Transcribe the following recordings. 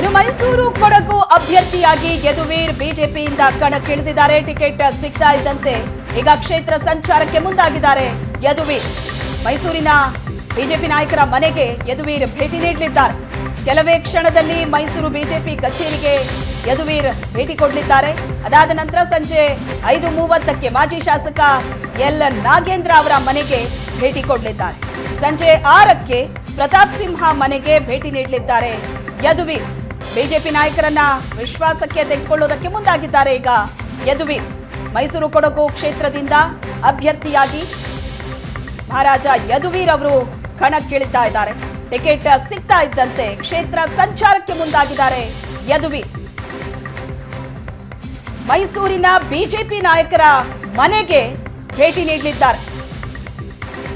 ಇನ್ನು ಮೈಸೂರು ಕೊಡಗು ಅಭ್ಯರ್ಥಿಯಾಗಿ ಯದುವೀರ್ ಬಿಜೆಪಿಯಿಂದ ಕಣಕ್ಕಿಳಿದಿದ್ದಾರೆ. ಟಿಕೆಟ್ ಸಿಗ್ತಾ ಇದ್ದಂತೆ ಈಗ ಕ್ಷೇತ್ರ ಸಂಚಾರಕ್ಕೆ ಮುಂದಾಗಿದ್ದಾರೆ ಯದುವೀರ್. ಮೈಸೂರಿನ ಬಿಜೆಪಿ ನಾಯಕರ ಮನೆಗೆ ಯದುವೀರ್ ಭೇಟಿ ನೀಡಲಿದ್ದಾರೆ. ಕೆಲವೇ ಕ್ಷಣದಲ್ಲಿ ಮೈಸೂರು ಬಿಜೆಪಿ ಕಚೇರಿಗೆ ಯದುವೀರ್ ಭೇಟಿ ಕೊಡಲಿದ್ದಾರೆ. ಅದಾದ ನಂತರ ಸಂಜೆ ಐದು ಮೂವತ್ತಕ್ಕೆ ಮಾಜಿ ಶಾಸಕ ಎಲ್ ನಾಗೇಂದ್ರ ಅವರ ಮನೆಗೆ ಭೇಟಿ ಕೊಡಲಿದ್ದಾರೆ. ಸಂಜೆ ಆರಕ್ಕೆ ಪ್ರತಾಪ್ ಸಿಂಹ ಮನೆಗೆ ಭೇಟಿ ನೀಡಲಿದ್ದಾರೆ ಯದುವೀರ್. ಬಿಜೆಪಿ ನಾಯಕರನ್ನ ವಿಶ್ವಾಸಕ್ಕೆ ತೆಗೆದುಕೊಳ್ಳುವುದಕ್ಕೆ ಮುಂದಾಗಿದ್ದಾರೆ ಈಗ. ಯದುವಿ, ಮೈಸೂರು ಕೊಡಗು ಕ್ಷೇತ್ರದಿಂದ ಅಭ್ಯರ್ಥಿಯಾಗಿ ಮಹಾರಾಜ ಯದುವೀರ್ ಅವರು ಕಣಕ್ಕಿಳಿತಾ ಇದ್ದಾರೆ. ಟಿಕೆಟ್ ಸಿಗ್ತಾ ಇದ್ದಂತೆ ಕ್ಷೇತ್ರ ಸಂಚಾರಕ್ಕೆ ಮುಂದಾಗಿದ್ದಾರೆ ಯದುವಿ. ಮೈಸೂರಿನ ಬಿಜೆಪಿ ನಾಯಕರ ಮನೆಗೆ ಭೇಟಿ ನೀಡಲಿದ್ದಾರೆ.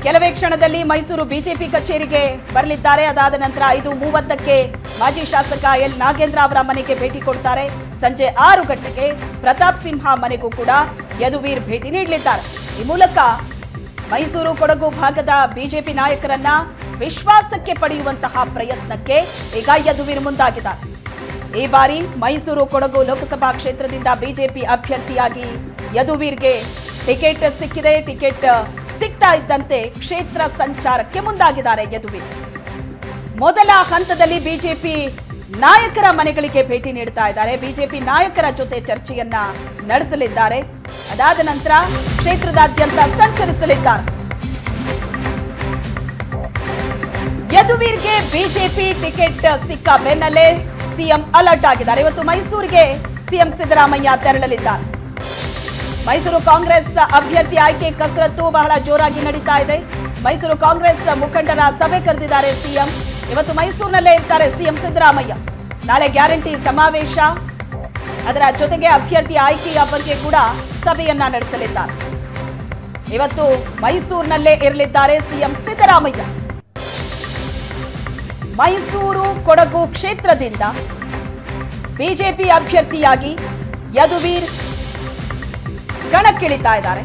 ಕೆಲವೇ ಕ್ಷಣದಲ್ಲಿ ಮೈಸೂರು ಬಿಜೆಪಿ ಕಚೇರಿಗೆ ಬರಲಿದ್ದಾರೆ. ಅದಾದ ನಂತರ ಐದು ಮೂವತ್ತಕ್ಕೆ ಮಾಜಿ ಶಾಸಕ ಎಲ್ ನಾಗೇಂದ್ರ ಅವರ ಮನೆಗೆ ಭೇಟಿ ಕೊಡ್ತಾರೆ. ಸಂಜೆ ಆರು ಗಂಟೆಗೆ ಪ್ರತಾಪ್ ಸಿಂಹ ಮನೆಗೂ ಕೂಡ ಯದುವೀರ್ ಭೇಟಿ ನೀಡಲಿದ್ದಾರೆ. ಈ ಮೂಲಕ ಮೈಸೂರು ಕೊಡಗು ಭಾಗದ ಬಿಜೆಪಿ ನಾಯಕರನ್ನ ವಿಶ್ವಾಸಕ್ಕೆ ಪಡೆಯುವಂತಹ ಪ್ರಯತ್ನಕ್ಕೆ ಈಗ ಯದುವೀರ್ ಮುಂದಾಗಿದ್ದಾರೆ. ಈ ಬಾರಿ ಮೈಸೂರು ಕೊಡಗು ಲೋಕಸಭಾ ಕ್ಷೇತ್ರದಿಂದ ಬಿಜೆಪಿ ಅಭ್ಯರ್ಥಿಯಾಗಿ ಯದುವೀರ್ಗೆ ಟಿಕೆಟ್ ಸಿಕ್ಕಿದೆ. ಟಿಕೆಟ್ ಸಿಗ್ತಾ ಇದ್ದಂತೆ ಕ್ಷೇತ್ರ ಸಂಚಾರಕ್ಕೆ ಮುಂದಾಗಿದ್ದಾರೆ ಯದುವೀರ್ ಮೊದಲ ಹಂತದಲ್ಲಿ ಬಿಜೆಪಿ ನಾಯಕರ ಮನೆಗಳಿಗೆ ಭೇಟಿ ನೀಡ್ತಾ ಇದ್ದಾರೆ. ಬಿಜೆಪಿ ನಾಯಕರ ಜೊತೆ ಚರ್ಚೆಯನ್ನ ನಡೆಸಲಿದ್ದಾರೆ. ಅದಾದ ನಂತರ ಕ್ಷೇತ್ರದಾದ್ಯಂತ ಸಂಚರಿಸಲಿದ್ದಾರೆ. ಯದುವೀರ್ಗೆ ಬಿಜೆಪಿ ಟಿಕೆಟ್ ಸಿಕ್ಕ ಬೆನ್ನಲ್ಲೇ ಸಿಎಂ ಅಲರ್ಟ್ ಆಗಿದ್ದಾರೆ. ಇವತ್ತು ಮೈಸೂರಿಗೆ ಸಿಎಂ ಸಿದ್ದರಾಮಯ್ಯ ತೆರಳಲಿದ್ದಾರೆ. ಮೈಸೂರು ಕಾಂಗ್ರೆಸ್ ಅಭ್ಯರ್ಥಿ ಆಯ್ಕೆ ಕಸರತ್ತು ಬಹಳ ಜೋರಾಗಿ ನಡೀತಾ ಇದೆ. ಮೈಸೂರು ಕಾಂಗ್ರೆಸ್ ಮುಖಂಡರ ಸಭೆ ಕರೆದಿದ್ದಾರೆ ಸಿಎಂ. ಇವತ್ತು ಮೈಸೂರಿನಲ್ಲೇ ಇರ್ತಾರೆ ಸಿಎಂ ಸಿದ್ದರಾಮಯ್ಯ. ನಾಳೆ ಗ್ಯಾರಂಟಿ ಸಮಾವೇಶ. ಅದರ ಜೊತೆಗೆ ಅಭ್ಯರ್ಥಿ ಆಯ್ಕೆಯ ಬಗ್ಗೆ ಕೂಡ ಸಭೆಯನ್ನ ನಡೆಸಲಿದ್ದಾರೆ. ಇವತ್ತು ಮೈಸೂರಿನಲ್ಲೇ ಇರಲಿದ್ದಾರೆ ಸಿಎಂ ಸಿದ್ದರಾಮಯ್ಯ. ಮೈಸೂರು ಕೊಡಗು ಕ್ಷೇತ್ರದಿಂದ ಬಿಜೆಪಿ ಅಭ್ಯರ್ಥಿಯಾಗಿ ಯದುವೀರ್ ಕಣಕ್ಕಿಳಿತಾ ಇದ್ದಾರೆ.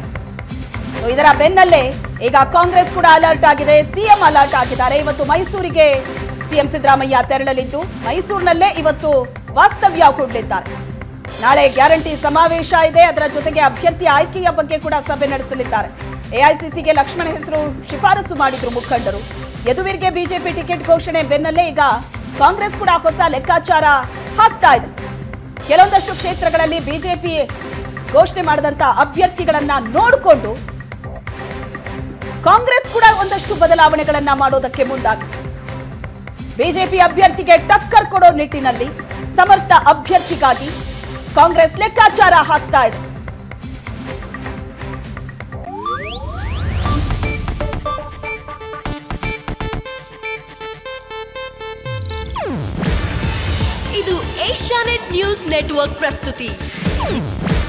ಇದರ ಬೆನ್ನಲ್ಲೇ ಈಗ ಕಾಂಗ್ರೆಸ್ ಕೂಡ ಅಲರ್ಟ್ ಆಗಿದೆ ಸಿಎಂ ಅಲರ್ಟ್ ಆಗಿದ್ದಾರೆ ಇವತ್ತು ಮೈಸೂರಿಗೆ ಸಿಎಂ ಸಿದ್ದರಾಮಯ್ಯ ತೆರಳಲಿದ್ದು, ಮೈಸೂರಿನಲ್ಲೇ ಇವತ್ತು ವಾಸ್ತವ್ಯ ಹೂಡಲಿದ್ದಾರೆ ನಾಳೆ ಗ್ಯಾರಂಟಿ ಸಮಾವೇಶ ಇದೆ. ಅದರ ಜೊತೆಗೆ ಅಭ್ಯರ್ಥಿ ಆಯ್ಕೆಯ ಬಗ್ಗೆ ಕೂಡ ಸಭೆ ನಡೆಸಲಿದ್ದಾರೆ. ಎಐಸಿಸಿಗೆ ಲಕ್ಷ್ಮಣ ಹೆಸರು ಶಿಫಾರಸು ಮಾಡಿದ್ರು ಮುಖಂಡರು. ಯದುವೀರ್ಗೆ ಬಿಜೆಪಿ ಟಿಕೆಟ್ ಘೋಷಣೆ ಬೆನ್ನಲ್ಲೇ ಈಗ ಕಾಂಗ್ರೆಸ್ ಕೂಡ ಹೊಸ ಲೆಕ್ಕಾಚಾರ ಹಾಕ್ತಾ ಇದೆ. ಕೆಲವೊಂದಷ್ಟು ಕ್ಷೇತ್ರಗಳಲ್ಲಿ ಬಿಜೆಪಿ ಘೋಷಣೆ ಮಾಡಿದಂತ ಅಭ್ಯರ್ಥಿಗಳನ್ನ ನೋಡಿಕೊಂಡು ಕಾಂಗ್ರೆಸ್ ಕೂಡ ಒಂದಷ್ಟು ಬದಲಾವಣೆಗಳನ್ನ ಮಾಡೋದಕ್ಕೆ ಮುಂದಾಗಿದೆ. ಬಿಜೆಪಿ ಅಭ್ಯರ್ಥಿಗೆ ಟಕ್ಕರ್ ಕೊಡೋ ನಿಟ್ಟಿನಲ್ಲಿ ಸಮರ್ಥ ಅಭ್ಯರ್ಥಿಗಾಗಿ ಕಾಂಗ್ರೆಸ್ ಲೆಕ್ಕಾಚಾರ ಹಾಕ್ತಾ ಇದೆ. ಇದು ಏಷ್ಯಾನೆಟ್ ನ್ಯೂಸ್ ನೆಟ್ವರ್ಕ್ ಪ್ರಸ್ತುತಿ.